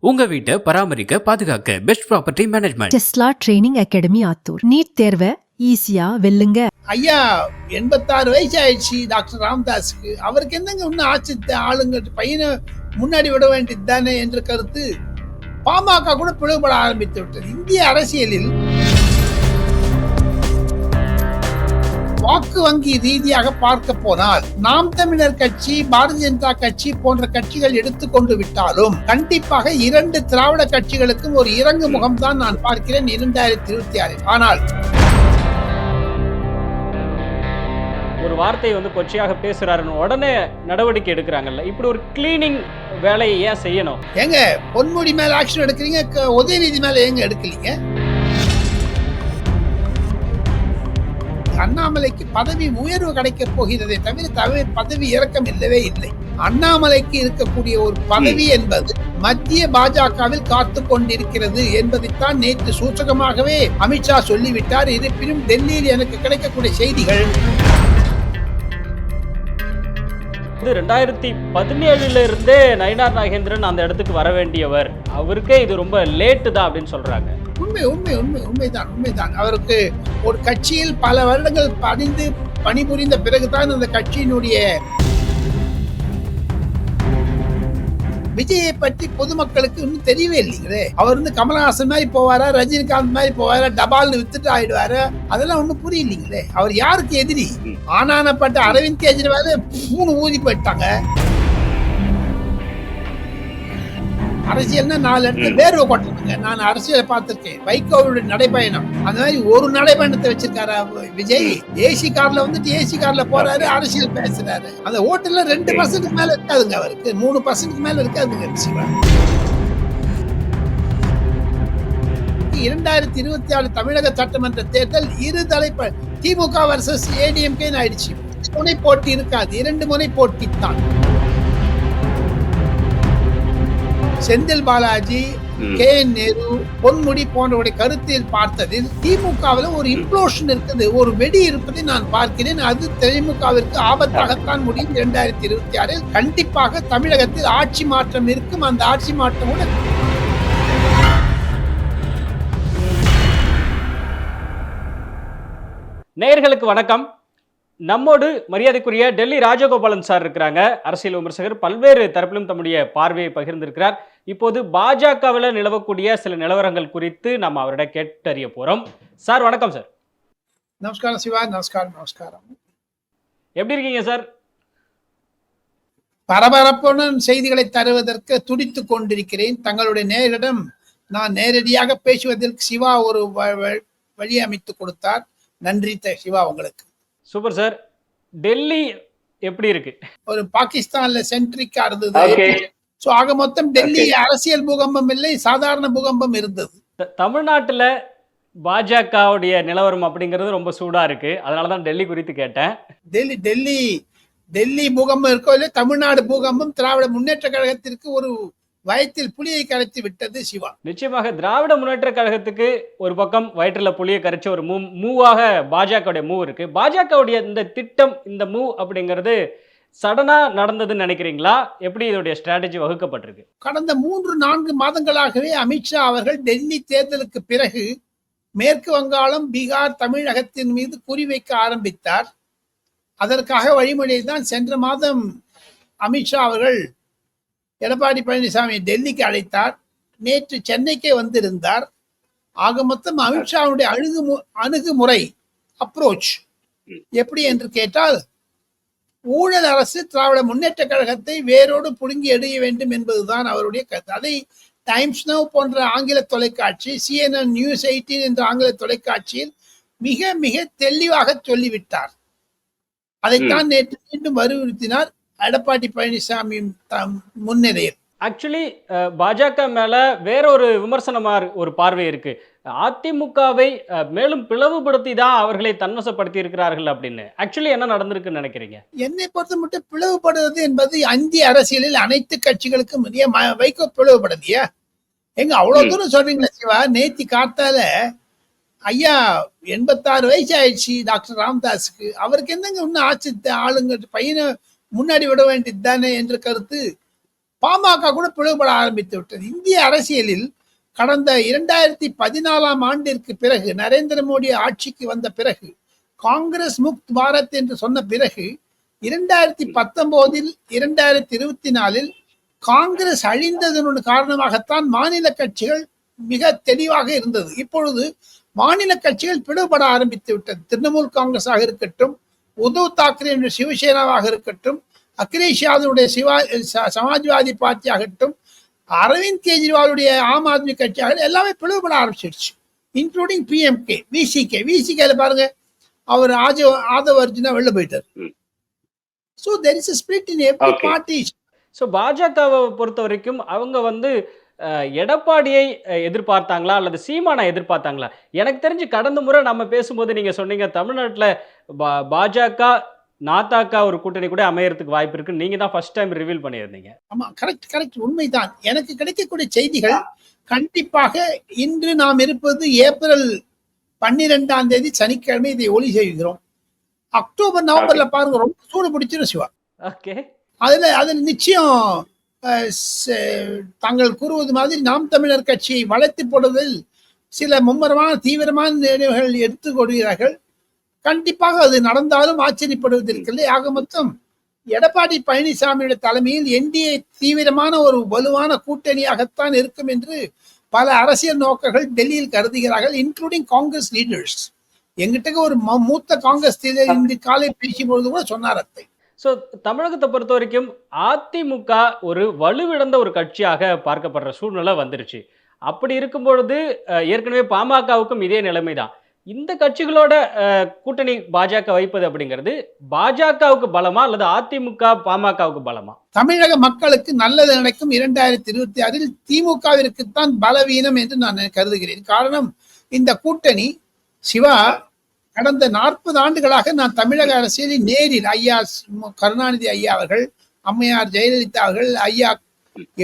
உங்க வீட்டை பராமரிக்க பாதுகாக்க best property management Tesla training academy Attur. NEET தேர்வை ஈஸியா வெல்லுங்க. ஐயா எண்பத்தாறு வயசு ஆயிடுச்சு டாக்டர் ராமதாஸுக்கு. அவருக்கு என்னங்க இன்னும் ஆச்சு ஆளுங்க பையனை முன்னாடி விட வேண்டியது தானே என்ற கருத்து. பாமக கூட பிளவுபட ஆரம்பித்து விட்டது. இந்திய அரசியலில் வாக்கு வங்கி ரீதியாக பார்க்க போனால் நாம் தமிழர் கட்சி பாரதிய ஜனதா கட்சி போன்ற கட்சிகள் எடுத்துக்கொண்டு விட்டாலும் கண்டிப்பாக இரண்டு திராவிட கட்சிகளுக்கும் ஒரு இறங்கு முகம்தான் நான் பார்க்கிறேன் இரண்டாயிரத்தி இருபத்தி ஆறில். ஆனால் ஒரு வார்த்தையை வந்து கொச்சையாக பேசுறாருன்னு உடனே நடவடிக்கை எடுக்கிறாங்கல்ல. இப்படி ஒரு கிளீனிங் வேலையை ஏன் செய்யணும்? ஏங்க பொன்முடி மேல ஆக்ஷன் எடுக்கிறீங்க உதயநிதி மேல ஏங்க எடுக்கலீங்க? அண்ணாமலைக்கு பதவி உயர்வு கிடைக்க போகிறதே தவிர தவிர பதவி இறக்கம் இல்லவே இல்லை. அண்ணாமலைக்கு இருக்கக்கூடிய ஒரு பதவி என்பது மத்திய பாஜகவில் காத்து கொண்டிருக்கிறது என்பதைத்தான் நேற்று சூச்சகமாகவே அமித்ஷா சொல்லிவிட்டார். இருப்பினும் டெல்லியில் எனக்கு கிடைக்கக்கூடிய செய்திகள் இது ரெண்டாயிரத்தி பதினேழுல இருந்தே நயினார் நாகேந்திரன் அந்த இடத்துக்கு வர வேண்டியவர். அவருக்கே இது ரொம்ப லேட்டு தான் அப்படின்னு சொல்றாங்க. உண்மை உண்மை உண்மை உண்மைதான் உண்மைதான். அவருக்கு ஒரு கட்சியில் பல வருடங்கள் பணிந்து பணிபுரிந்த பிறகுதான் அந்த கட்சியினுடைய விஜயை பற்றி பொதுமக்களுக்கு இன்னும் தெரியவே இல்லைங்களே. அவர் வந்து கமலஹாசன் மாதிரி போவாரா ரஜினிகாந்த் மாதிரி போவாரா டபால்னு வித்துட்டு ஆயிடுவாரு அதெல்லாம் ஒண்ணும் புரியலீங்களே. அவர் யாருக்கு எதிரி? ஆனானப்பட்ட அரவிந்த் கெஜ்ரிவால் மூணு ஊதி போயிட்டாங்க. அரசியல்னா நாலு இடத்துல வேர்வை கொட்டணுங்க நான் அரசியலை பார்த்திருக்கேன். வைகோவுடைய நடைபயணம் அந்த மாதிரி ஒரு நடைபயணத்தை வச்சிருக்காரு விஜய்? ஏசி கார்ல வந்துட்டு ஏசி கார்ல போறாரு அரசியல் பேசுறாரு. அந்த ஓட்டுல ரெண்டு பர்சன்ட் மேல இருக்காதுங்க அவருக்கு. மூணு பர்சன்ட் மேல இருக்காதுங்க சிவா. இரண்டாயிரத்தி இருபத்தி ஆறு தமிழக சட்டமன்ற தேர்தல் இரு தலைப்ப திமுக வர்சஸ் ஏடிஎம்கே ஆயிடுச்சு. முனை போட்டி இருக்காது. இரண்டு முனை போட்டி தான் செந்தில் பாலாஜி கே. என். நேரு பொன்முடி போன்றவருடைய கருத்தில் பார்த்ததில் திமுகவில் ஒரு இம்ப்ளோஷன் இருக்குது ஒரு வெடி இருப்பதை நான் பார்க்கிறேன். அது திமுகவிற்கு ஆபத்தாகத்தான் முடியும். இரண்டாயிரத்தி இருபத்தி ஆறில் கண்டிப்பாக தமிழகத்தில் ஆட்சி மாற்றம் இருக்கும். அந்த ஆட்சி மாற்றமோடு நேயர்களுக்கு வணக்கம். நம்மோடு மரியாதைக்குரிய டெல்லி ராஜகோபாலன் சார் இருக்கிறாங்க. அரசியல் விமர்சகர் பல்வேறு தரப்பிலும் தம்முடைய பார்வையை பகிர்ந்திருக்கிறார். இப்போது பாஜகவில் நிலவக்கூடிய சில நிலவரங்கள் குறித்து நம்ம அவரிடம் கேட்டறிய போறோம். சார் வணக்கம் சார். நமஸ்காரம் சிவா நமஸ்காரம் நமஸ்காரம். எப்படி இருக்கீங்க சார்? பரபரப்புடன் செய்திகளை தருவதற்கு துடித்துக் கொண்டிருக்கிறேன். தங்களுடைய நேரிடம் நான் நேரடியாக பேசுவதற்கு சிவா ஒரு வழி அமைத்து கொடுத்தார். நன்றி சிவா உங்களுக்கு. Super sir. டெல்லி எப்படி இருக்கு? ஒரு பாகிஸ்தான்ல சென்ட்ரிக்கா இருந்தது. சோ ஆக மொத்தம் டெல்லி அரசியல் பூகம்பம் இல்லை சாதாரண பூகம்பம் இருந்தது. தமிழ்நாட்டுல பாஜகவுடைய நிலவரம் அப்படிங்கிறது ரொம்ப சூடா இருக்கு. அதனால தான் டெல்லி குறித்து கேட்டேன். டெல்லி டெல்லி டெல்லி பூகம்பம் இருக்கோ இல்லையோ தமிழ்நாடு பூகம்பம் திராவிட முன்னேற்ற கழகத்திற்கு ஒரு வயத்தில் புலியை கரைத்து விட்டது சிவா. நிச்சயமாக திராவிட முன்னேற்ற கழகத்துக்கு ஒரு பக்கம் வயிற்றுல புளிய கரைச்ச ஒரு மூ மூவாக பாஜகவுடைய மூவ் இருக்கு. பாஜகவுடைய இந்த திட்டம் இந்த மூவ் அப்படிங்கிறது சடனா நடந்ததுன்னு நினைக்கிறீங்களா? எப்படி இதோடைய ஸ்ட்ராட்டஜி வகுக்கப்பட்டிருக்கு? கடந்த மூன்று நான்கு மாதங்களாகவே அமித்ஷா அவர்கள் டெல்லி தேர்தலுக்கு பிறகு மேற்கு வங்காளம் பீகார் தமிழகத்தின் மீது குறிவைக்க ஆரம்பித்தார். அதற்காக வழிமுறையை தான் சென்ற மாதம் அமித்ஷா அவர்கள் எடப்பாடி பழனிசாமி டெல்லிக்கு அழைத்தார். நேற்று சென்னைக்கே வந்திருந்தார். ஆக மொத்தம் அமித்ஷாவுடைய அணுகு அணுகுமுறை அப்ரோச் எப்படி என்று கேட்டால் ஊழல் அரசு திராவிட முன்னேற்ற கழகத்தை வேரோடு புடுங்கி எறிய வேண்டும் என்பதுதான் அவருடைய கருத்து. அதை டைம்ஸ் நவ் போன்ற ஆங்கில தொலைக்காட்சி சிஎன்என் நியூஸ் எயிட்டீன் என்ற ஆங்கில தொலைக்காட்சியில் மிக மிக தெளிவாக சொல்லிவிட்டார். அதைத்தான் நேற்று மீண்டும் வலியுறுத்தினார். எடப்பாடி பழனிசாமி முன்னிலையில். ஆக்சுவலி பாஜக மேல வேற ஒரு விமர்சனமா ஒரு பார்வை இருக்கு. அதிமுகவை மேலும் பிளவுபடுத்தி தான் அவர்களை தன்வசப்படுத்தி இருக்கிறார்கள் அப்படின்னு. ஆக்சுவலி என்ன நடந்திருக்குன்னு நினைக்கிறீங்க? என்னை பொறுத்த மட்டும் பிளவுபடுவது என்பது இந்திய அரசியலில் அனைத்து கட்சிகளுக்கும் வைகோ பிளவுபடுதியா எங்க அவ்வளவு தூரம் சொல்றீங்களா சிவா? நேத்தி காத்தால ஐயா எண்பத்தாறு வயசு ஆயிடுச்சு டாக்டர் ராமதாஸுக்கு. அவருக்கு என்னங்க இன்னும் ஆச்சு? ஆளுங்க பையனை முன்னாடி விட வேண்டியது தானே என்ற கருத்து பாமக கூட பிளவுபட ஆரம்பித்து விட்டது. இந்திய அரசியலில் கடந்த இரண்டாயிரத்தி பதினாலாம் ஆண்டிற்கு பிறகு நரேந்திர மோடி ஆட்சிக்கு வந்த பிறகு காங்கிரஸ் முக்த் பாரத் என்று சொன்ன பிறகு இரண்டாயிரத்தி பத்தொன்பதில் இரண்டாயிரத்தி இருபத்தி நாலில் காங்கிரஸ் அழிந்ததன் காரணமாகத்தான் மாநில கட்சிகள் மிக தெளிவாக இருந்தது. இப்பொழுது மாநில கட்சிகள் பிளவுபட ஆரம்பித்து விட்டது. திரிணாமுல் காங்கிரஸாக இருக்கட்டும் உத்தவ் தாக்கரே என்ற சிவசேனாவாக இருக்கட்டும் அகிலேஷ் யாதவுடைய சிவா சமாஜ்வாதி பார்ட்டி ஆகட்டும் அரவிந்த் கெஜ்ரிவாலுடைய ஆம் ஆத்மி கட்சியாக எல்லாமே பிளவுபட ஆரம்பிச்சிருச்சு இன்க்ளூடிங் பிஎம்கே விசிகே விசிகேல பாருங்க அவர் ஆஜ ஆதவ் அர்ஜுனா வெளில போயிட்டார். So there is split in every. Party so பாஜகவை பொறுத்த வரைக்கும் அவங்க வந்து எடப்பாடியை எதிர்பார்த்தாங்களா அல்லது சீமானை எதிர்பார்த்தாங்களா? எனக்கு தெரிஞ்சு கடந்த முறை நம்ம பேசும்போது நீங்க சொன்னீங்க தமிழ்நாட்டில் பா பாஜக நாத்தாக்கா ஒரு கூட்டணி கூட அமையறதுக்கு வாய்ப்பு இருக்குன்னு நீங்க தான் ஃபர்ஸ்ட் டைம் ரிவீல் பண்ணியிருந்தீங்க. ஆமா கரெக்ட் கரெக்ட் உண்மைதான். எனக்கு கிடைக்கக்கூடிய செய்திகள் கண்டிப்பாக இன்று நாம் இருப்பது ஏப்ரல் பன்னிரெண்டாம் தேதி சனிக்கிழமை இதை ஒளி செய்கிறோம். அக்டோபர் நவம்பர்ல பாருங்க ரொம்ப சூடு பிடிச்சிரும் சிவா. ஓகே அதுல அதுல நிச்சயம் தாங்கள் கூறுவது மாதிரி நாம் தமிழர் கட்சியை வளர்த்து போடுவதில் சில மும்மரமான தீவிரமான நிலைகள் எடுத்துக் கொள்கிறார்கள். கண்டிப்பாக அது நடந்தாலும் ஆச்சரியப்படுவதற்கில்லை. ஆக மொத்தம் எடப்பாடி பழனிசாமியுடைய தலைமையில் என்டிஏ தீவிரமான ஒரு வலுவான கூட்டணியாகத்தான் இருக்கும் என்று பல அரசியல் நோக்கர்கள் டெல்லியில் கருதுகிறார்கள் இன்க்ளூடிங் காங்கிரஸ் லீடர்ஸ் எங்கிட்ட ஒரு மூத்த காங்கிரஸ் லீடர் இன்று காலை பேசும்பொழுது கூட சொன்னார் அத்தை. ஸோ தமிழகத்தை பொறுத்த வரைக்கும் அதிமுக ஒரு வலுவிழந்த ஒரு கட்சியாக பார்க்கப்படுற சூழ்நிலை வந்துருச்சு. அப்படி இருக்கும் பொழுது ஏற்கனவே பாமகவுக்கும் இதே நிலைமை தான் இந்த கட்சிகளோட கூட்டணி பாஜக வைப்பது அப்படிங்கிறது பாஜகவுக்கு பலமா அல்லது அதிமுக பாமகவுக்கு பலமா? தமிழக மக்களுக்கு நல்லது நினைக்கும் இரண்டாயிரத்தி இருபத்தி ஆறில் திமுகவிற்குத்தான் பலவீனம் என்று நான் கருதுகிறேன். காரணம் இந்த கூட்டணி சிவா கடந்த நாற்பது ஆண்டுகளாக நான் தமிழக அரசியலில் நேரில் ஐயா கருணாநிதி ஐயா அவர்கள் அம்மையார் ஜெயலலிதா அவர்கள் ஐயா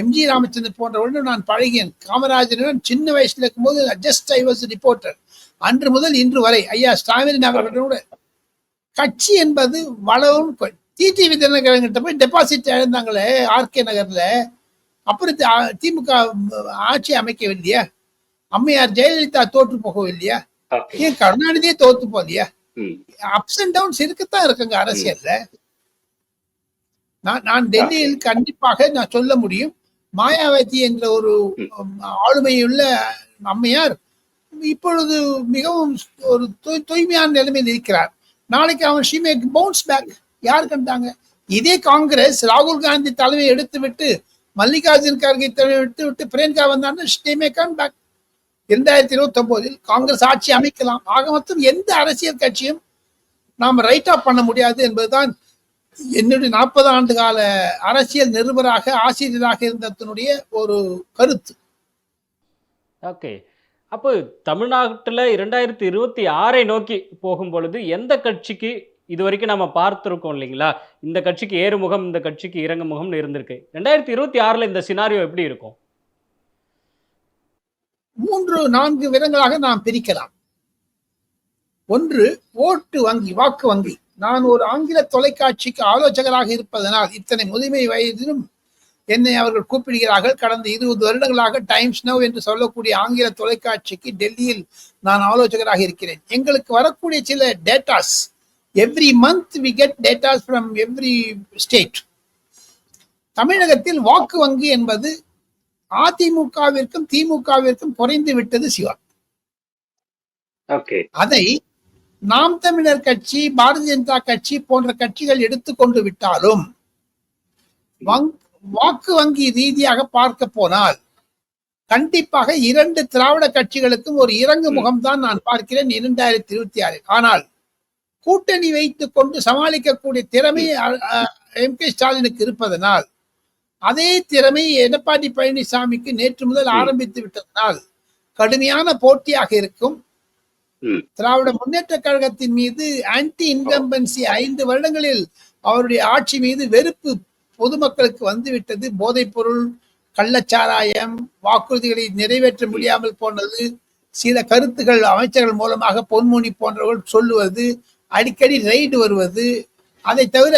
எம்ஜி ராமச்சந்திரன் போன்றவர்களுடன் நான் பழகியேன். காமராஜனுடன் சின்ன வயசுல இருக்கும்போது ஜஸ்ட் ஐ வாஸ் ரிப்போர்ட்டர் அன்று முதல் இன்று வரை ஐயா ஸ்டாலின் அவர்களோட கட்சி என்பது வளவும் டிடிவி தினகரன்கிட்ட போய் டெபாசிட் இழந்தாங்களே ஆர்கே நகர்ல. அப்புறம் திமுக ஆட்சி அமைக்கவில்லையா? அம்மையார் ஜெயலலிதா தோற்று போகவில்லையா? ஏன் கருணாநிதியே தோத்து போகலையா ம். அப்ஸ் அண்ட் டவுன்ஸ் இருக்கத்தான் இருக்குங்க அரசியல்ல. நான் நான் டெல்லியில் கண்டிப்பாக நான் சொல்ல முடியும். மாயாவதி என்ற ஒரு ஆளுமையுள்ள அம்மையார் இப்பொழுது மிகவும் ஒரு தூய்- தூய்மையான நிலைமையில் இருக்கிறார். நாளைக்கு அவன் ஷீ மேக் பவுன்ஸ் பேக் யார் கண்டாங்க? இதே காங்கிரஸ் ராகுல் காந்தி தலைமை எடுத்து விட்டு மல்லிகார்ஜுன் கார்கே தலைமை எடுத்து விட்டு பிரியங்கா வந்தாங்க ஷீ மே கம் பேக் இரண்டாயிரத்தி இருபத்தி ஒன்பதில் காங்கிரஸ் ஆட்சி அமைக்கலாம். ஆக மொத்தம் எந்த அரசியல் கட்சியும் நாம் ரைட் ஆஃப் பண்ண முடியாது என்பதுதான் என்னுடைய நாற்பது ஆண்டு கால அரசியல் நிருபராக ஆசிரியராக இருந்ததனுடைய ஒரு கருத்து. ஓகே அப்போ தமிழ்நாட்டில் இரண்டாயிரத்தி இருபத்தி ஆறை நோக்கி போகும் பொழுது எந்த கட்சிக்கு இது வரைக்கும் நம்ம பார்த்துருக்கோம் இல்லைங்களா? இந்த கட்சிக்கு ஏறுமுகம் இந்த கட்சிக்கு இறங்கு முகம்னு இருந்திருக்கு. ரெண்டாயிரத்தி இருபத்தி ஆறில் இந்த சினாரியோ எப்படி இருக்கும்? மூன்று நான்கு விதங்களாக நாம் பிரிக்கலாம். ஒன்று ஓட்டு வங்கி வாக்கு வங்கி. நான் ஒரு ஆங்கில தொலைக்காட்சிக்கு ஆலோசகராக இருப்பதனால் இத்தனை முதுமை வயதிலும் என்னை அவர்கள் கூப்பிடுகிறார்கள். கடந்த இருபது வருடங்களாக டைம்ஸ் நவ் என்று சொல்லக்கூடிய ஆங்கில தொலைக்காட்சிக்கு டெல்லியில் நான் ஆலோசகராக இருக்கிறேன். எங்களுக்கு வரக்கூடிய சில datas every month we get datas from every state தமிழகத்தில் வாக்கு வங்கி என்பது அதிமுகவிற்கும் திமுகவிற்கும் குறைந்து விட்டது சிவா. அதை நாம் தமிழர் கட்சி பாரதிய ஜனதா கட்சி போன்ற கட்சிகள் எடுத்துக்கொண்டு விட்டாலும் வாக்கு வங்கி ரீதியாக பார்க்க போனால் கண்டிப்பாக இரண்டு திராவிட கட்சிகளுக்கும் ஒரு இறங்கு முகம்தான் நான் பார்க்கிறேன் இரண்டாயிரத்தி இருபத்தி ஆறில் ஆனால் கூட்டணி வைத்துக் கொண்டு சமாளிக்கக்கூடிய திறமை எம் கே ஸ்டாலினுக்கு இருப்பதனால் அதே திறமை எடப்பாடி பழனிசாமிக்கு நேற்று முதல். ஆரம்பித்து விட்டதனால் கடுமையான போட்டியாக இருக்கும் திராவிட முன்னேற்ற கழகத்தின் மீது ஆன்டி இன்கம்பன்சி ஐந்து வருடங்களில் அவருடைய ஆட்சி மீது வெறுப்பு பொதுமக்களுக்கு வந்துவிட்டது போதைப் பொருள் கள்ளச்சாராயம் வாக்குறுதிகளை நிறைவேற்ற முடியாமல் போனது சில கருத்துகள் அமைச்சர்கள் மூலமாக பொன்முனி போன்றவர்கள் சொல்லுவது அடிக்கடி ரெய்டு வருவது அதை தவிர.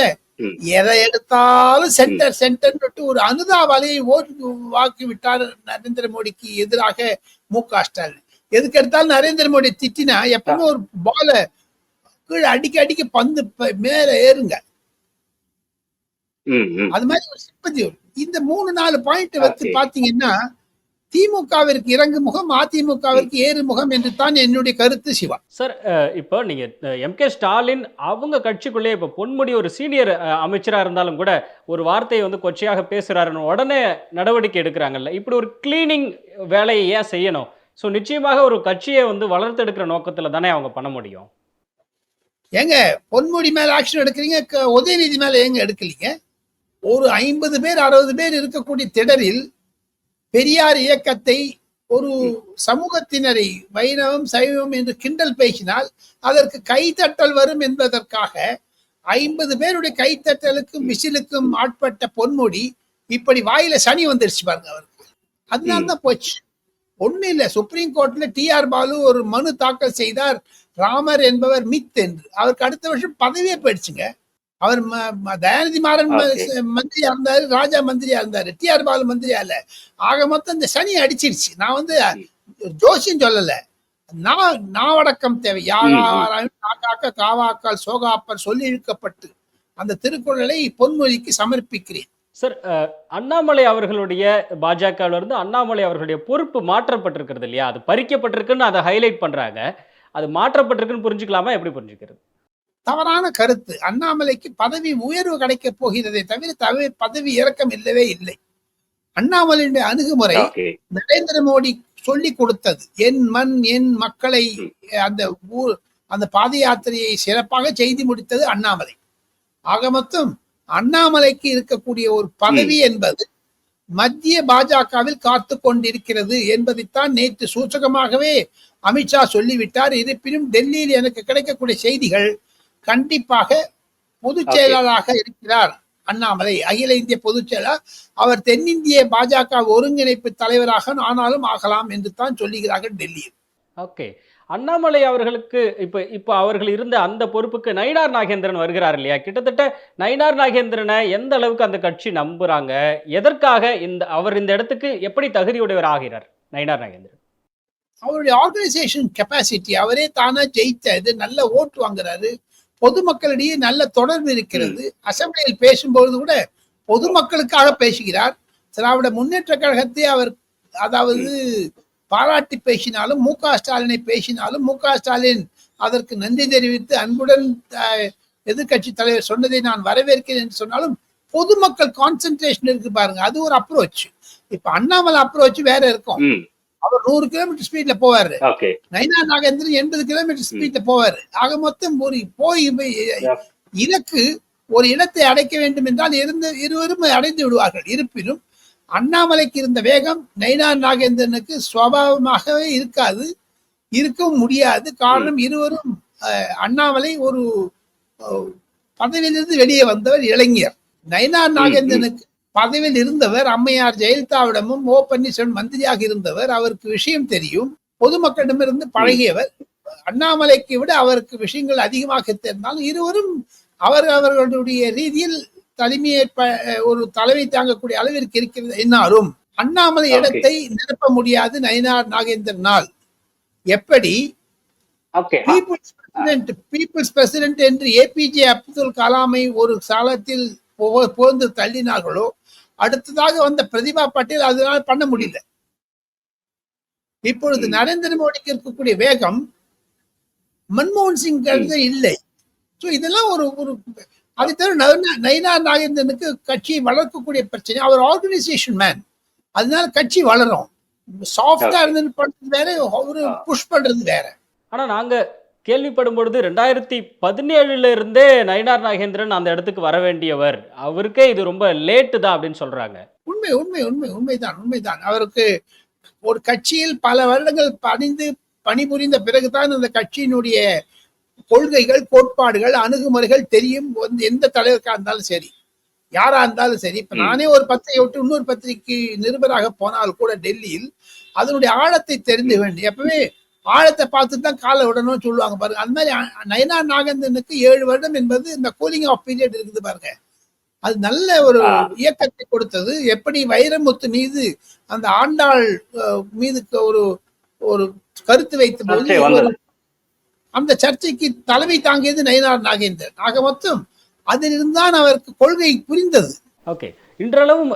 எதை எடுத்தாலும் சென்டர் சென்டர் ஒரு அனுதாபாலையை ஓட்டு வாக்கி விட்டார் நரேந்திர மோடிக்கு எதிராக மு க ஸ்டாலின். எதுக்கு எடுத்தாலும் நரேந்திர மோடி திட்டினா எப்பவுமே ஒரு பால கீழே அடிக்க அடிக்க பந்து மேல ஏறுங்க. அது மாதிரி ஒரு சிம்பதி இந்த மூணு நாலு பாயிண்ட் வச்சு. பாத்தீங்கன்னா திமுகவிற்கு இறங்கு முகம் அதிமுகவிற்கு ஏறு முகம் என்று தான் என்னுடைய கருத்து சிவா. சார் இப்போ நீங்க எம். கே. ஸ்டாலின் அவங்க கட்சிக்குள்ளே இப்போ பொன்முடி ஒரு சீனியர் அமைச்சரா இருந்தாலும் கூட ஒரு வார்த்தையை வந்து கொச்சையாக பேசுறாருன்னு உடனே நடவடிக்கை எடுக்கிறாங்கல்ல. இப்படி ஒரு கிளீனிங் வேலையை ஏன் செய்யணும்? ஸோ நிச்சயமாக ஒரு கட்சியை வந்து வளர்த்தெடுக்கிற நோக்கத்துல தானே அவங்க பண்ண முடியும்? ஏங்க பொன்முடி மேல ஆக்ஷன் எடுக்கிறீங்க உதயநிதி மேல ஏங்க எடுக்கலீங்க? ஒரு ஐம்பது பேர் அறுபது பேர் இருக்கக்கூடிய திடரில் பெரியார் இயக்கத்தை ஒரு சமூகத்தினரை வைணவம் சைவம் என்று கிண்டல் பேசினால் அதற்கு கைதட்டல் வரும் என்பதற்காக ஐம்பது பேருடைய கைத்தட்டலுக்கும் விசிலுக்கும் ஆட்பட்ட பொன்முடி இப்படி வாயில சனி வந்துருச்சு பாருங்க அவருக்கு. அதனாலதான் போச்சு. ஒண்ணு இல்ல. சுப்ரீம் கோர்ட்ல டி ஆர் பாலு ஒரு மனு தாக்கல் செய்தார். ராமர் என்பவர் மித் என்று. அவருக்கு அடுத்த வருஷம் பதவியே போயிடுச்சுங்க. அவர் தயாநிதி மாறன். மந்திரியா இருந்தாரு ராஜா மந்திரியா இருந்தாரு டி ஆர் பாலு மந்திரியா இல்ல. ஆக மொத்தம் இந்த சனி அடிச்சிருச்சு. நான் வந்து ஜோசியம் சொல்லல. நான் நாவடக்கம் தேவை. காக்காக்க காவாக்கால் சோகாப்பர் சொல்லி இழுக்கப்பட்டு அந்த திருக்குறளை பொன்மொழிக்கு சமர்ப்பிக்கிறேன். சார் அண்ணாமலை அவர்களுடைய பாஜகவில் இருந்து அண்ணாமலை அவர்களுடைய பொறுப்பு மாற்றப்பட்டிருக்கிறது இல்லையா? அது பறிக்கப்பட்டிருக்குன்னு அதை ஹைலைட் பண்றாங்க. அது மாற்றப்பட்டிருக்குன்னு புரிஞ்சுக்கலாமா? எப்படி புரிஞ்சுக்கிறது? தவறான கருத்து. அண்ணாமலைக்கு பதவி உயர்வு கிடைக்கப் போகிறதே தவிர தவி பதவி இறக்கம் இல்லவே இல்லை. அண்ணாமலையுடைய அணுகுமுறை நரேந்திர மோடி சொல்லி கொடுத்தது. என் மண் என் மக்களை அந்த ஊர் அந்த பாத யாத்திரையை சிறப்பாக செய்து முடித்தது அண்ணாமலை. ஆக மொத்தம் அண்ணாமலைக்கு இருக்கக்கூடிய ஒரு பதவி என்பது மத்திய பாஜகவில் காத்து கொண்டிருக்கிறது என்பதைத்தான் நேற்று சூசகமாகவே அமித்ஷா சொல்லிவிட்டார். இருப்பினும் டெல்லியில் எனக்கு கிடைக்கக்கூடிய செய்திகள் கண்டிப்பாக பொதுச். செயலாளராக இருக்கிறார் அண்ணாமலை. அகில இந்திய பொதுச் செயலாளர். அவர் தென்னிந்திய பாஜக ஒருங்கிணைப்பு தலைவராக ஆனாலும் ஆகலாம் என்று தான் சொல்லுகிறார்கள் டெல்லியில். ஓகே. அண்ணாமலை அவர்களுக்கு இப்போ இப்போ அவர்கள் இருந்த அந்த பொறுப்புக்கு நயினார் நாகேந்திரன் வருகிறார் இல்லையா? கிட்டத்தட்ட நயினார் நாகேந்திரனை எந்த அளவுக்கு அந்த கட்சி நம்புறாங்க? எதற்காக இந்த அவர் இந்த இடத்துக்கு எப்படி தகுதியுடையவர் ஆகிறார் நயினார் நாகேந்திரன்? அவருடைய ஆர்கனைசேஷன் கெப்பாசிட்டி அவரே தானா ஜெயித்த இது நல்ல ஓட்டு வாங்குறாரு. பொதுமக்களிடையே நல்ல தொடர்பு இருக்கிறது. அசெம்பிளியில் பேசும்பொழுது கூட பொதுமக்களுக்காக பேசுகிறார். திராவிட முன்னேற்ற கழகத்தை அவர் அதாவது பாராட்டி பேசினாலும் மு க ஸ்டாலினை பேசினாலும் மு க ஸ்டாலின் அதற்கு நன்றி தெரிவித்து அன்புடன் அஹ், எதிர்க்கட்சி தலைவர் சொன்னதை நான் வரவேற்கிறேன் என்று சொன்னாலும் பொதுமக்கள் கான்சென்ட்ரேஷன் இருக்கு பாருங்க. அது ஒரு அப்ரோச் இப்ப அண்ணாமலை அப்ரோச் வேற இருக்கும். அவர் நூறு கிலோமீட்டர் ஸ்பீட்ல போவாரு. நைனா நாகேந்திரன் எண்பது கிலோமீட்டர் ஸ்பீட்ல போவாரு. ஆக மொத்தம் ஒரு போய் இலக்கு ஒரு இடத்தை அடைக்க வேண்டும் என்றால் இருந்த இருவரும் அடைந்து விடுவார்கள். இருப்பினும் அண்ணாமலைக்கு இருந்த வேகம் நைனா நாகேந்திரனுக்கு சுவாவமாகவே இருக்காது இருக்கவும் முடியாது. காரணம் இருவரும் அண்ணாமலை ஒரு பதவியிலிருந்து வெளியே வந்தவர் இளைஞர். நயினார் நாகேந்திரனுக்கு பதவியில் இருந்தவர் அம்மையார் ஜெயலலிதாவிடமும் ஓ பன்னீர்செல்வம் மந்திரியாக இருந்தவர். அவருக்கு விஷயம் தெரியும். பொதுமக்களிடமிருந்து பழகியவர். அண்ணாமலைக்கு விட அவருக்கு விஷயங்கள் அதிகமாக தெரிந்தாலும் இருவரும் அவர் அவர்களுடைய ரீதியில் தலைமையேற்ப ஒரு தலைமை தாங்கக்கூடிய அளவிற்கு இருக்கிறது என்னாலும். அண்ணாமலை. இடத்தை நிரப்ப முடியாது நயினார் நாகேந்திரனால் எப்படி? பீப்புள்ஸ் பிரசிடென்ட் பீப்புள்ஸ் பிரசிடென்ட் என்று ஏபிஜே அப்துல் கலாமை ஒரு காலத்தில் புக- புகழ்ந்து தள்ளினார்களோ அடுத்ததாக வந்த பிரதிபா பட்டேல் அதனால் பண்ண முடியல. இப்பொழுது. நரேந்திர மோடிக்கு இருக்கக்கூடிய வேகம் மன்மோகன் சிங் இல்லை. சோ இதெல்லாம் ஒரு ஒரு அதை தவிர நயினா- நயினார் நாகேந்திரனுக்கு கட்சியை வளர்க்கக்கூடிய பிரச்சனை. அவர் ஆர்கனைசேஷன் மேன் அதனால கட்சி வளரும். சாஃப்டா. இருந்து பண்றது வேற ஒரு புஷ் பண்றது வேற. ஆனா நாங்க கேள்விப்படும் பொழுது ரெண்டாயிரத்தி பதினேழுல இருந்தே நயினார் நாகேந்திரன் அந்த இடத்துக்கு வர வேண்டியவர். அவருக்கே இது ரொம்ப லேட்டு தான் அப்படின்னு சொல்றாங்க. உண்மை உண்மை உண்மை உண்மைதான் உண்மைதான். அவருக்கு ஒரு கட்சியில் பல வருடங்கள் பணிந்து பணிபுரிந்த பிறகுதான் அந்த கட்சியினுடைய கொள்கைகள் கோட்பாடுகள் அணுகுமுறைகள் தெரியும். வந்து எந்த தலைவருக்கா இருந்தாலும் சரி யாரா இருந்தாலும் சரி. இப்ப. நானே ஒரு பத்திரிகை விட்டு இன்னொரு பத்திரிகைக்கு நிருபராக போனால் கூட டெல்லியில் அதனுடைய ஆழத்தை தெரிந்து வேண்டும் எப்பவுமே ஆழத்தை பார்த்து தான் காலை விடணும்னு சொல்லுவாங்க பாருங்க. அந்த மாதிரி நயனா நாகேந்திரனுக்கு ஏழு வருடம் என்பது இந்த கூலிங் ஆஃப் பீரியட் இருக்குது பாருங்க. அது நல்ல ஒரு. இயக்கத்தை கொடுத்தது. எப்படி வைரமுத்து மீது அந்த ஆண்டாள் மீது ஒரு ஒரு கருத்து வைத்த போது அந்த சர்ச்சைக்கு தலைமை தாங்கியது நயினார் நாகேந்திரன். ஆக மொத்தம் அதிலிருந்தான் அவருக்கு கொள்கை புரிந்தது. ஓகே இன்றளவும்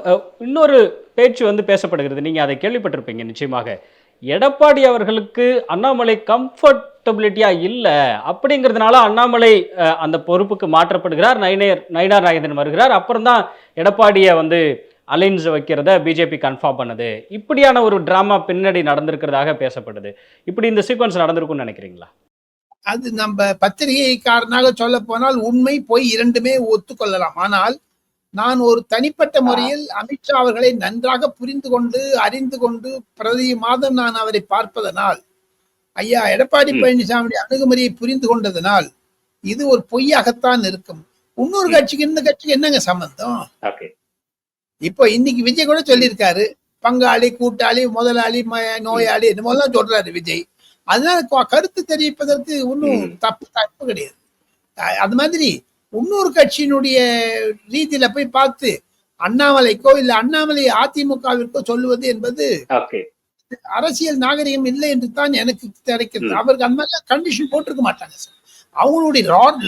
இன்னொரு பேச்சு வந்து பேசப்படுகிறது. நீங்க அதை கேள்விப்பட்டிருப்பீங்க நிச்சயமாக. எடப்பாடி அவர்களுக்கு அண்ணாமலை கம்ஃபர்டபிலிட்டியாக இல்லை அப்படிங்கிறதுனால அண்ணாமலை அந்த பொறுப்புக்கு மாற்றப்படுகிறார். நயினர் நயினார் நாகேந்திரன் வருகிறார். அப்புறம் தான் எடப்பாடியை வந்து அலைன்ஸ் வைக்கிறத பிஜேபி கன்ஃபார்ம் பண்ணுது. இப்படியான ஒரு டிராமா பின்னாடி நடந்திருக்கிறதாக பேசப்படுது. இப்படி இந்த சீக்வன்ஸ் நடந்திருக்கும்னு நினைக்கிறீங்களா? அது நம்ம பத்திரிகைக்காரனாக சொல்ல போனால் உண்மை போய் இரண்டுமே ஒத்துக்கொள்ளலாம். ஆனால் நான் ஒரு தனிப்பட்ட முறையில் அமித்ஷா அவர்களை நன்றாக புரிந்து கொண்டு அறிந்து கொண்டு பிரதி மாதம் நான் அவரை பார்ப்பதனால் ஐயா எடப்பாடி. பழனிசாமி அணுகுமுறையை புரிந்து கொண்டதனால் இது ஒரு பொய்யாகத்தான் இருக்கும். இன்னொரு. கட்சிக்கு இந்த கட்சிக்கு என்னங்க சம்பந்தம்? இப்போ இன்னைக்கு விஜய் கூட சொல்லியிருக்காரு. பங்காளி கூட்டாளி முதலாளி நோயாளி என்னமோலாம் சொல்றாரு விஜய். அதனால கருத்து தெரிவிப்பதற்கு ஒன்றும். தப்பு தப்பு கிடையாது. அது மாதிரி இன்னொரு கட்சியினுடைய ரீதியில போய் பார்த்து அண்ணாமலைக்கோ இல்ல அண்ணாமலை அதிமுகவிற்கோ சொல்லுவது என்பது அரசியல் நாகரிகம் இல்லை என்று தான் எனக்கு கிடைக்கிறது. அவருக்கு அந்த மாதிரி கண்டிஷன் போட்டிருக்க மாட்டாங்க சார் அவங்களுடைய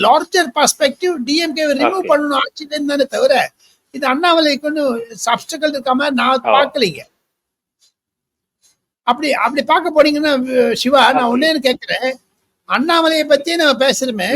லார்ஜர் பர்ஸ்பெக்டிவ் டிஎம்கே ரிமூவ். பண்ணணும் ஆட்சியில தானே தவிர இது அண்ணாமலைக்கு ஒன்றும் சப்ஸ்டக்கல் இருக்க மாதிரி நான். பார்க்கலைங்க அப்படி அப்படி பார்க்க போனீங்கன்னா சிவா நான். ஒன்னே கேட்கிறேன் அண்ணாமலையை பத்தியே நம்ம பேசுறோமே.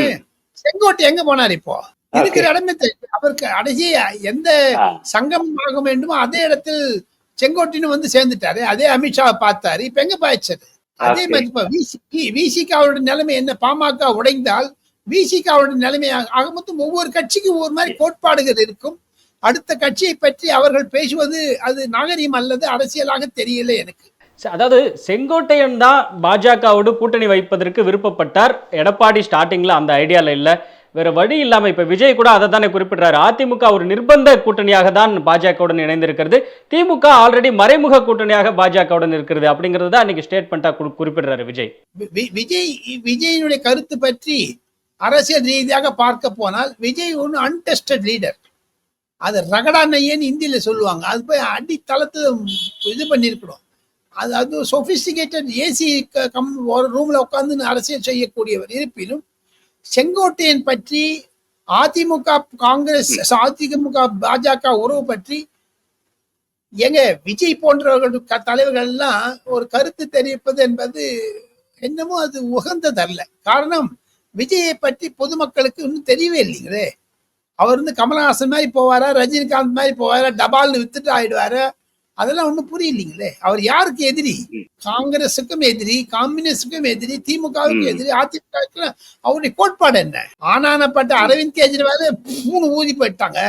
செங்கோட்டை எங்க போனார் இப்போ? இருக்கிற இடமே அவருக்கு கடைசி எந்த ஆ, சங்கம் ஆக வேண்டுமோ அதே இடத்தில் செங்கோட்டின்னு வந்து சேர்ந்துட்டாரு. அதே அமித்ஷாவை பார்த்தாரு. இப்ப எங்க பாய்ச்சது? அதே. மாதிரி இப்ப விசிக்கு விசிகாவோட நிலைமை என்ன? பாமக உடைந்தால் விசிகாவோட நிலைமை ஆக- மொத்தம் ஒவ்வொரு கட்சிக்கும் ஒவ்வொரு மாதிரி கோட்பாடுகள் இருக்கும். அடுத்த கட்சியை பற்றி அவர்கள் பேசுவது அது நாகரிகம் அல்லது அரசியலாக தெரியல எனக்கு. அதாவது செங்கோட்டையன் தான் பாஜகவோடு கூட்டணி வைப்பதற்கு விருப்பப்பட்டார். எடப்பாடி ஸ்டார்டிங்கில் அந்த ஐடியாவில் இல்லை. வேற வழி இல்லாமல் இப்போ விஜய் கூட அதை தானே குறிப்பிடுறாரு. அதிமுக ஒரு நிர்பந்த கூட்டணியாக தான் பாஜகவுடன் இணைந்திருக்கிறது. திமுக ஆல்ரெடி மறைமுக கூட்டணியாக பாஜகவுடன் இருக்கிறது அப்படிங்கிறது தான் இன்னைக்கு ஸ்டேட்மெண்ட்டாக குறிப்பிடுறாரு விஜய். வி- விஜய் விஜயினுடைய கருத்து பற்றி அரசியல் ரீதியாக பார்க்க போனால் விஜய் ஒன்று அன்டெஸ்டட் லீடர் அது ரகடா நையன்னு இந்தியில் சொல்லுவாங்க. அது போய் அடித்தளத்துல இது பண்ணியிருக்கணும் அது அது சொபிஸ்டிகேட்டட் ஏசி கம் ஒரு ரூம்ல உட்காந்து அரசியல் செய்யக்கூடியவர். இருப்பினும் செங்கோட்டையன் பற்றி அதிமுக காங்கிரஸ் அதிமுக பாஜக உறவு பற்றி எங்க விஜய் போன்றவர்கள் க- தலைவர்கள் எல்லாம் ஒரு கருத்து தெரிவிப்பது என்பது என்னமோ அது உகந்ததல்ல. காரணம் விஜயை பற்றி பொதுமக்களுக்கு இன்னும் தெரியவே இல்லைங்களே. அவர் வந்து கமலஹாசன் மாதிரி போவாரா ரஜினிகாந்த் மாதிரி போவாரா டபால்னு வித்துட்டு ஆயிடுவாரு அதெல்லாம் ஒண்ணும் புரியலீங்களே. அவர் யாருக்கு எதிரி. காங்கிரஸுக்கும் எதிரி கம்யூனிஸ்டுக்கும் எதிரி திமுகவுக்கும். எதிரி அதிமுக அவருடைய கோட்பாடு என்ன? ஆனானப்பட்ட அரவிந்த் கெஜ்ரிவால் மூணு ஊதி போயிட்டாங்க.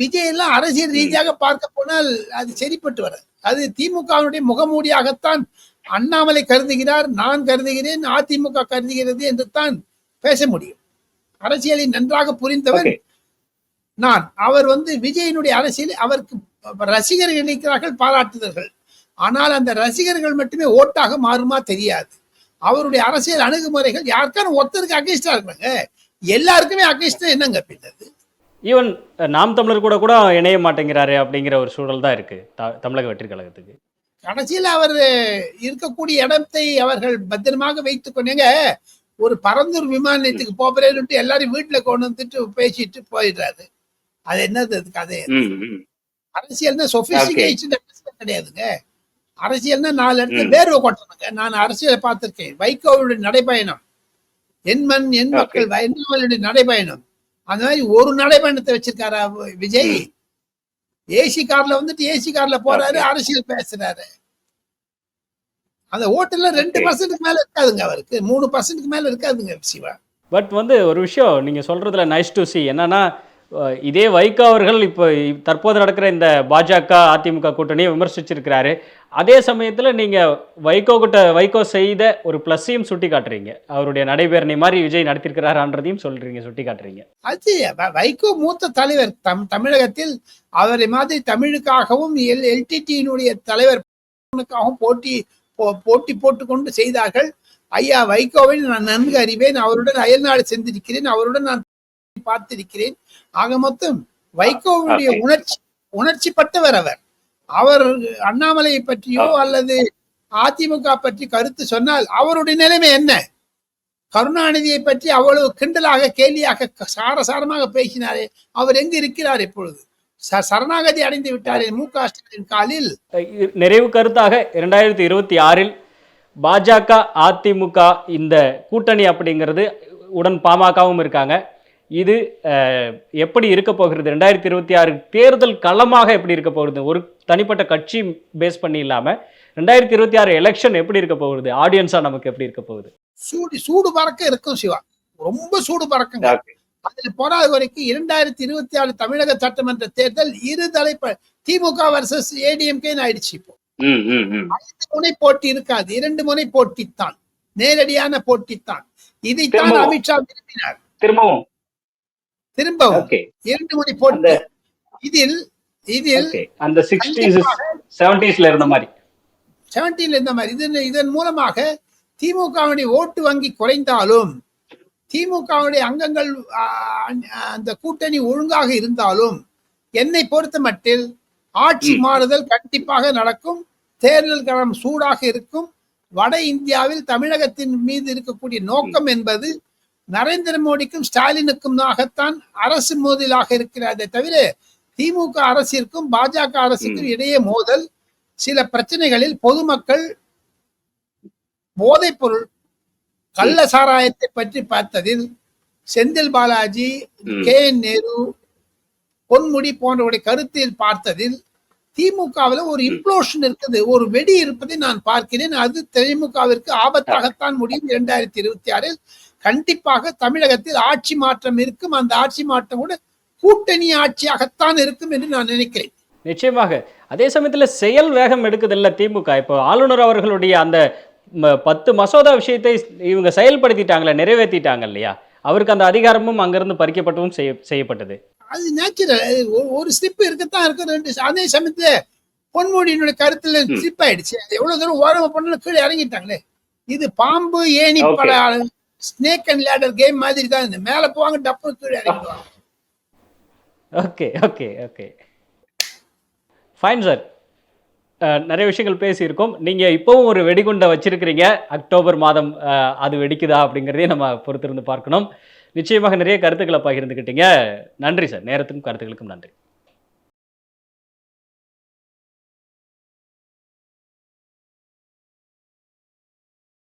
விஜய் எல்லாம் அரசியல் ரீதியாக பார்க்க போனால் அது சரிப்பட்டு வர அது திமுகவினுடைய முகமூடியாகத்தான் அண்ணாமலை கருதுகிறார் நான் கருதுகிறேன் அதிமுக கருதுகிறது என்று தான் பேச முடியும். அரசியலை நன்றாக புரிந்தவர் நான். அவர் வந்து விஜயனுடைய அரசியல் அவருக்கு ரசிகர்கள் இருக்கிறார்கள் பாராட்டுதல்கள். ஆனால் அந்த ரசிகர்கள் மட்டுமே ஓட்டாக மாறுமா தெரியாது. அவருடைய அரசியல் அணுகுமுறைகள் யாருக்கான ஒருத்தருக்கு அகேன்ஸ்டா இருக்காங்க? எல்லாருக்குமே அகேன்ஸ்டா என்னங்க பின்னது? ஈவன் நாம் தமிழர் கூட கூட இணைய மாட்டேங்கிறாரு அப்படிங்கிற ஒரு சூழல் தான் இருக்கு த- தமிழக வெற்றி கழகத்துக்கு. கடைசியில் அவர் இருக்கக்கூடிய இடத்தை அவர்கள் பத்திரமாக வைத்துக் கொண்டீங்க ஒரு பரந்தூர் விமான நிலையத்துக்கு போறேன்னு எல்லாரும் வீட்டுல கொண்டு வந்துட்டு பேசிட்டு போயிடுறாரு. அது என்னது கதை? அரசியல்னா சொபிஸ்டிகேஷன் கிடையாதுங்க. அரசியல்னா நாலு இடத்துல. வேர்வை கொட்டணுங்க. நான் அரசியலை பார்த்திருக்கேன். வைகோவுடைய நடைபயணம். என் மண் என் மக்கள் வைகோவுடைய நடைபயணம். அந்த மாதிரி ஒரு நடைபயணத்தை வச்சிருக்காரா விஜய். ஏசி கார்ல வந்துட்டு ஏசி கார்ல போறாரு. அரசியல் பேசுறாரு. அந்த ஓட்டுல ரெண்டு Okay. பர்சன்ட்க்கு மேல இருக்காதுங்க அவருக்கு. மூணு பர்சன்ட்க்கு மேல இருக்காதுங்க சிவா. பட் வந்து ஒரு விஷயம் நீங்கள் சொல்கிறதுல நைஸ் டு சி என்னன்னா இதே வைகோ அவர்கள் இப்போ தற்போது நடக்கிற இந்த பாஜக அதிமுக கூட்டணியை விமர்சிச்சிருக்கிறாரு. அதே சமயத்தில் நீங்கள் வைகோ கிட்ட வைகோ செய்த ஒரு ப்ளஸ்ஸையும் சுட்டி காட்டுறீங்க அவருடைய நடைபெறணி மாதிரி விஜய் நடத்திருக்கிறாரான்றதையும் சொல்கிறீங்க சுட்டி காட்டுறீங்க அது வ- வைகோ மூத்த தலைவர் தம் தமிழகத்தில் அவரை மாதிரி தமிழுக்காகவும் எல் எல்டிடியினுடைய தலைவர் போட்டி போ- போட்டி போட்டுக்கொண்டு செய்தார்கள். ஐயா வைகோவை நான் நன்கு அறிவேன். அவருடன் அயல்நாடு சென்றிருக்கிறேன். அவருடன் நான் பார்த்திருக்கிறேன். ஆக மொத்தம் வைகோவுடைய Okay. உணர்ச்சி உணர்ச்சிப்பட்டவர் அவர் அவர் அண்ணாமலையை பற்றியோ அல்லது அதிமுக பற்றி கருத்து சொன்னால் அவருடைய நிலைமை என்ன? கருணாநிதியை பற்றி அவ்வளவு கிண்டலாக கேலியாக சாரசாரமாக பேசினாரே. அவர் எங்கு இருக்கிறார் இப்பொழுது? சரணாகதி அடைந்து விட்டாரே மு க ஸ்டாலின் காலில். நிறைவு கருத்தாக இரண்டாயிரத்தி இருபத்தி ஆறில் பாஜக அதிமுக இந்த கூட்டணி அப்படிங்கிறது உடன் பாமகவும் இருக்காங்க. இது அஹ், எப்படி இருக்க போகிறது? ரெண்டாயிரத்தி இருபத்தி ஆறு தேர்தல் களமாக எப்படி இருக்க போகிறது? ஒரு தனிப்பட்ட கட்சி பேஸ் பண்ணி இல்லாம ரெண்டாயிரத்தி இருபத்தி ஆறு எலெக்ஷன் எப்படி இருக்க போகுது ஆடியன்ஸா நமக்கு எப்படி இருக்க போகுது? சூடு சூடு பறக்க இருக்கும் சிவா. ரொம்ப சூடு பறக்குங்க. அதுல போராத வரைக்கும் இரண்டாயிரத்தி இருபத்தி ஆறு தமிழக சட்டமன்ற தேர்தல் இரு தலைப்ப திமுக வர்சஸ் ஏடிஎம்கே ஆயிடுச்சு இப்போ. ம், ம், ம். இரண்டு முனை போட்டி இருக்காது. இரண்டு முனை போட்டி தான் நேரடியான போட்டி தான் இதைத்தான். அமித்ஷா விரும்பினார். திரும்பவும். திரும்பவும் இரண்டு முனை போட்டி இதில் இதில் அந்த சிக்ஸ்டீஸ் செவன்டீஸ்ல இருந்த மாதிரி. செவன்டீன்ல இருந்த மாதிரி. இதன் இதன் மூலமாக திமுகவுடைய ஓட்டு வங்கி குறைந்தாலும் திமுகவுடைய அங்கங்கள் அந்த கூட்டணி ஒழுங்காக இருந்தாலும் என்னை பொறுத்த மட்டில் ஆட்சி. மாறுதல் கண்டிப்பாக நடக்கும். தேர்தல் களம் சூடாக இருக்கும். வட இந்தியாவில் தமிழகத்தின் மீது இருக்கக்கூடிய நோக்கம் என்பது நரேந்திர மோடிக்கும் ஸ்டாலினுக்கும் ஆகத்தான் அரசு மோதலாக இருக்கிறதே தவிர திமுக அரசிற்கும் பாஜக அரசுக்கும் இடையே மோதல் சில பிரச்சனைகளில் பொதுமக்கள் போதைப் பொருள் கள்ள சாராயத்தை பற்றி பார்த்ததில் செந்தில் பாலாஜி. கே. என். நேரு பொன்முடி போன்றவருடைய கருத்தில் பார்த்ததில் திமுகவில் ஒரு இம்ப்ளோஷன் இருக்குது ஒரு வெடி இருப்பதை நான் பார்க்கிறேன். அது திமுகவிற்கு ஆபத்தாகத்தான் முடியும். இரண்டாயிரத்தி இருபத்தி ஆறில் கண்டிப்பாக தமிழகத்தில் ஆட்சி மாற்றம் இருக்கும். அந்த ஆட்சி மாற்றம் கூட கூட்டணி ஆட்சியாகத்தான் இருக்கும் என்று நான் நினைக்கிறேன். நிச்சயமாக. அதே சமயத்துல செயல் வேகம் எடுக்குதில்ல திமுக. இப்போ ஆளுநர் அவர்களுடைய அந்த பத்து மசோதா விஷயத்தை இவங்க செயல்படுத்திட்டாங்களே நிறைவேற்றிட்டாங்க இல்லையா? அவருக்கு அந்த அதிகாரமும் அங்கிருந்து பறிக்கப்பட்டவும் செய்ய செய்யப்பட்டது. அது நேச்சுரல் ஒரு ஸ்லிப் இருக்கத்தான் இருக்கு. ரெண்டு அதே சமயத்துல பொன்முடியினுடைய கருத்துல. ஸ்லிப் ஆயிடுச்சு. அது எவ்வளவு தூரம் ஓரமா பண்ணாலும் கீழே இறங்கிட்டாங்களே. இது பாம்பு ஏணி Okay. Snake and ladder game மாதிரி தான் இந்த மேல போவாங்க டப்பு கீழே இறங்கிடுவாங்க. Okay okay okay. Fine sir நிறைய விஷயங்கள் பேசியிருக்கோம். நீங்கள் இப்போவும் ஒரு வெடிகுண்டை வச்சிருக்கிறீங்க. அக்டோபர் மாதம் அஹ், அது வெடிக்குதா அப்படிங்கிறதையும் நம்ம பொறுத்திருந்து பார்க்கணும். நிச்சயமாக நிறைய கருத்துக்களை பகிர்ந்துக்கிட்டீங்க நன்றி சார் நேரத்துக்கும் கருத்துக்களுக்கும் நன்றி.